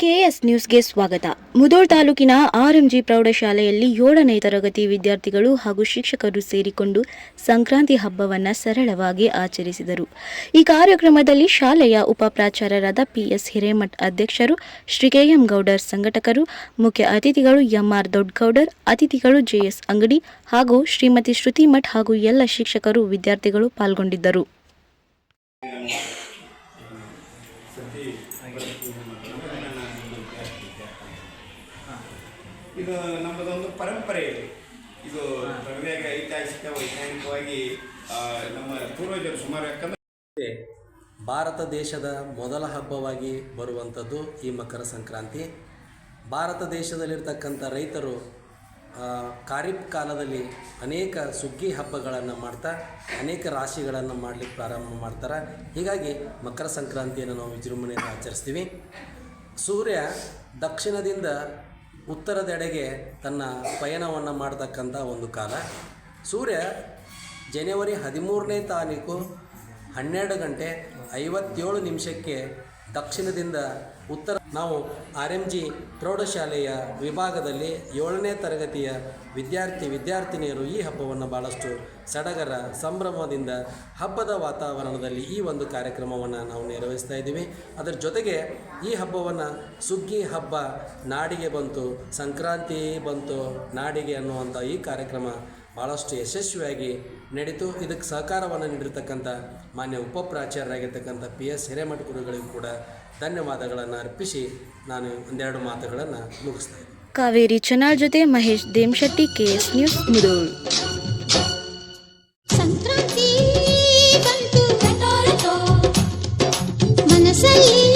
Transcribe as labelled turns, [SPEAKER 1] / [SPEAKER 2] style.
[SPEAKER 1] KS ನ್ಯೂಸ್ಗೆ ಸ್ವಾಗತ. ಮುದೋಳ್ ತಾಲೂಕಿನ ಆರ್ಎಂಜಿ ಪ್ರೌಢಶಾಲೆಯಲ್ಲಿ ಏಳನೇ ತರಗತಿ ವಿದ್ಯಾರ್ಥಿಗಳು ಹಾಗೂ ಶಿಕ್ಷಕರು ಸೇರಿಕೊಂಡು ಸಂಕ್ರಾಂತಿ ಹಬ್ಬವನ್ನು ಸರಳವಾಗಿ ಆಚರಿಸಿದರು. ಈ ಕಾರ್ಯಕ್ರಮದಲ್ಲಿ ಶಾಲೆಯ ಉಪ ಪ್ರಾಚಾರ್ಯರಾದ ಪಿಎಸ್ ಹಿರೇಮಠ್ ಅಧ್ಯಕ್ಷರು, ಶ್ರೀ ಕೆಎಂ ಗೌಡರ್ ಸಂಘಟಕರು, ಮುಖ್ಯ ಅತಿಥಿಗಳು ಎಂಆರ್ ದೊಡ್ಡಗೌಡರ್ ಅತಿಥಿಗಳು ಜೆಎಸ್ ಅಂಗಡಿ ಹಾಗೂ ಶ್ರೀಮತಿ ಶ್ರುತಿ ಮಠ್ ಹಾಗೂ ಎಲ್ಲ ಶಿಕ್ಷಕರು, ವಿದ್ಯಾರ್ಥಿಗಳು ಪಾಲ್ಗೊಂಡಿದ್ದರು.
[SPEAKER 2] ಇದು ನಮ್ಮದೊಂದು ಪರಂಪರೆ ಇದೆ. ಇದು ಪ್ರವೇಗ ಐತಿಹಾಸಿಕ ವೈಜ್ಞಾನಿಕವಾಗಿ ನಮ್ಮ ಪೂರ್ವಜರು ಸುಮಾರು ಯಾಕಂದ್ರೆ
[SPEAKER 3] ಭಾರತ ದೇಶದ ಮೊದಲ ಹಬ್ಬವಾಗಿ ಬರುವಂಥದ್ದು ಈ ಮಕರ ಸಂಕ್ರಾಂತಿ. ಭಾರತ ದೇಶದಲ್ಲಿರ್ತಕ್ಕಂಥ ರೈತರು ಖಾರಿಫ್ ಕಾಲದಲ್ಲಿ ಅನೇಕ ಸುಗ್ಗಿ ಹಬ್ಬಗಳನ್ನು ಮಾಡ್ತಾ, ಅನೇಕ ರಾಶಿಗಳನ್ನು ಮಾಡಲಿಕ್ಕೆ ಪ್ರಾರಂಭ ಮಾಡ್ತಾರೆ. ಹೀಗಾಗಿ ಮಕರ ಸಂಕ್ರಾಂತಿಯನ್ನು ನಾವು ವಿಜೃಂಭಣೆಯಿಂದ ಆಚರಿಸ್ತೀವಿ. ಸೂರ್ಯ ದಕ್ಷಿಣದಿಂದ ಉತ್ತರದೆಡೆಗೆ ತನ್ನ ಪಯಣವನ್ನು ಮಾಡತಕ್ಕಂಥ ಒಂದು ಕಾಲ. ಸೂರ್ಯ ಜನವರಿ ಹದಿಮೂರನೇ ತಾರೀಕು ಹನ್ನೆರಡು ಗಂಟೆ ಐವತ್ತೇಳು ನಿಮಿಷಕ್ಕೆ ದಕ್ಷಿಣದಿಂದ ಉತ್ತರ ನಾವು ಆರ್ ಎಂ ಜಿ ಪ್ರೌಢಶಾಲೆಯ ವಿಭಾಗದಲ್ಲಿ ಏಳನೇ ತರಗತಿಯ ವಿದ್ಯಾರ್ಥಿ ವಿದ್ಯಾರ್ಥಿನಿಯರು ಈ ಹಬ್ಬವನ್ನು ಭಾಳಷ್ಟು ಸಡಗರ ಸಂಭ್ರಮದಿಂದ ಹಬ್ಬದ ವಾತಾವರಣದಲ್ಲಿ ಈ ಒಂದು ಕಾರ್ಯಕ್ರಮವನ್ನು ನಾವು ನೆರವೇರಿಸ್ತಾ ಇದ್ದೀವಿ. ಅದರ ಜೊತೆಗೆ ಈ ಹಬ್ಬವನ್ನು ಸುಗ್ಗಿ ಹಬ್ಬ ನಾಡಿಗೆ ಬಂತು, ಸಂಕ್ರಾಂತಿ ಬಂತು ನಾಡಿಗೆ ಅನ್ನುವಂಥ ಈ ಕಾರ್ಯಕ್ರಮ ಭಾಳಷ್ಟು ಯಶಸ್ವಿಯಾಗಿ ನಡೀತು. ಇದಕ್ಕೆ ಸಹಕಾರವನ್ನು ನೀಡಿರ್ತಕ್ಕಂಥ ಮಾನ್ಯ ಉಪ ಪ್ರಾಚಾರ್ಯರಾಗಿರ್ತಕ್ಕಂಥ ಪಿ ಎಸ್ ಹಿರೇಮಠ ಗುರುಗಳಿಗೂ ಕೂಡ ಧನ್ಯವಾದಗಳನ್ನು ಅರ್ಪಿಸಿ ನಾನು ಒಂದೆರಡು ಮಾತುಗಳನ್ನು ಮುಗಿಸ್ತೇನೆ
[SPEAKER 1] ಕಾವೇರಿ ಚನಾಳ್ ಜೊತೆ Mahesh Demshetty K S news Mudhol Sankranti ಮನಸ್ಸಲ್ಲಿ